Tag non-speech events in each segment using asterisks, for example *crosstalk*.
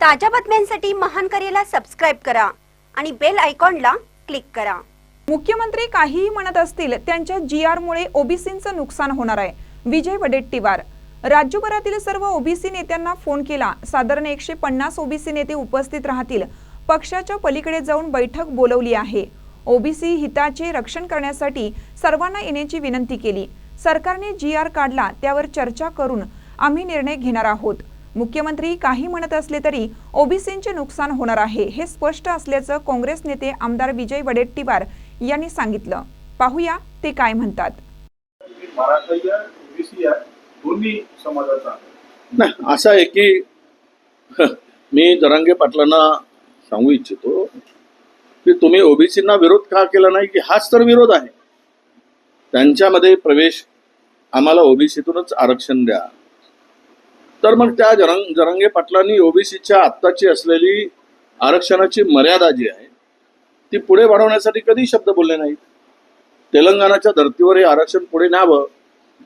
ताज्या बातम्यांसाठी महान करेला सबस्क्राईब करा आणि बेल आयकॉनला क्लिक करा. मुख्यमंत्री काहीही म्हणत असतील त्यांच्या जी आरमुळे ओबीसींचं नुकसान होणार आहे. विजय वडेट्टीवार. राज्यभरातील सर्व ओबीसी नेत्यांना फोन केला. साधारण एकशे पन्नास ओबीसी नेते उपस्थित राहतील. पक्षाच्या पलीकडे जाऊन बैठक बोलवली आहे. ओबीसी हिताचे रक्षण करण्यासाठी सर्वांना येण्याची विनंती केली. सरकारने जी आर काढला त्यावर चर्चा करून आम्ही निर्णय घेणार आहोत. मुख्यमंत्री काही म्हणत असले तरी ओबीसींचे नुकसान होणार आहे हे स्पष्ट असल्याचं काँग्रेस नेते आमदार विजय वडेट्टीवार यांनी सांगितलं. पाहूया ते काय म्हणतात. नाही असं आहे की *laughs* मी जरांगे पाटलांना सांगू इच्छितो की तुम्ही ओबीसींना विरोध का केला नाही की हाच तर विरोध आहे. त्यांच्यामध्ये प्रवेश आम्हाला ओबीसीतूनच आरक्षण द्या. तर मग त्या जरंग जरांगे पाटलांनी ओबीसीच्या आत्ताची असलेली आरक्षणाची मर्यादा जी आहे ती पुढे वाढवण्यासाठी कधी शब्द बोलले नाहीत? तेलंगणाच्या धर्तीवर हे आरक्षण पुढे न्यावं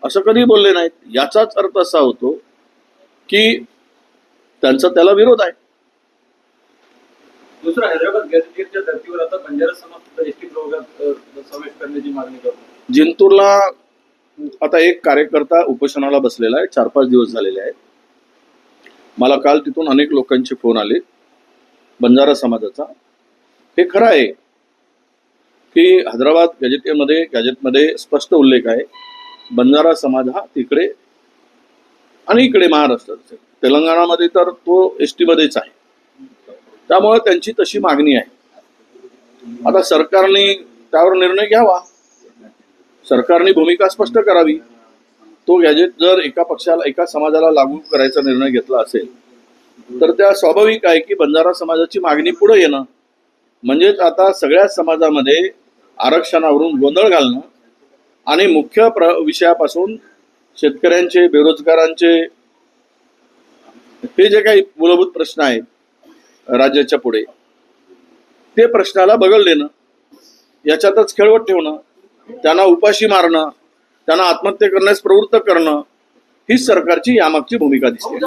असं कधी बोलले नाहीत? याचाच अर्थ असा होतो की त्यांचा त्याला विरोध आहे. दुसरं हैदराबाद धर्तीवर आता बंजारा समाज एसटी समावेश करण्याची मागणी करतो. जिंतूरला आता एक कार्यकर्ता उपोषणाला बसलेला आहे चार पाच दिवस झालेले आहेत. मला काल तिथून अनेक लोकांचे फोन आले बंजारा समाजाचा. हे खरं आहे की हैदराबाद गॅजेटमध्ये गॅजेटमध्ये स्पष्ट उल्लेख आहे बंजारा समाज हा तिकडे आणि इकडे महाराष्ट्रात तेलंगणामध्ये तर तो एस टीमध्येच आहे. त्यामुळे त्यांची तशी मागणी आहे. आता सरकारने त्यावर निर्णय घ्यावा. सरकारने भूमिका स्पष्ट करावी. तो गॅजेट जर एका पक्षाला एका समाजाला लागू करायचा निर्णय घेतला असेल तर त्या स्वाभाविक आहे की बंजारा समाजाची मागणी पुढे येणं. म्हणजेच आता सगळ्या समाजामध्ये आरक्षणावरून गोंधळ घालणं आणि मुख्य प्र विषयापासून शेतकऱ्यांचे बेरोजगारांचे हे जे काही मूलभूत प्रश्न आहेत राज्याच्या पुढे ते प्रश्नाला बगल देणं याच्यातच खेळवत ठेवणं त्यांना उपाशी मारणं त्यांना आत्महत्या करण्यास प्रवृत्त करणं हीच सरकारची यामागची भूमिका दिसते.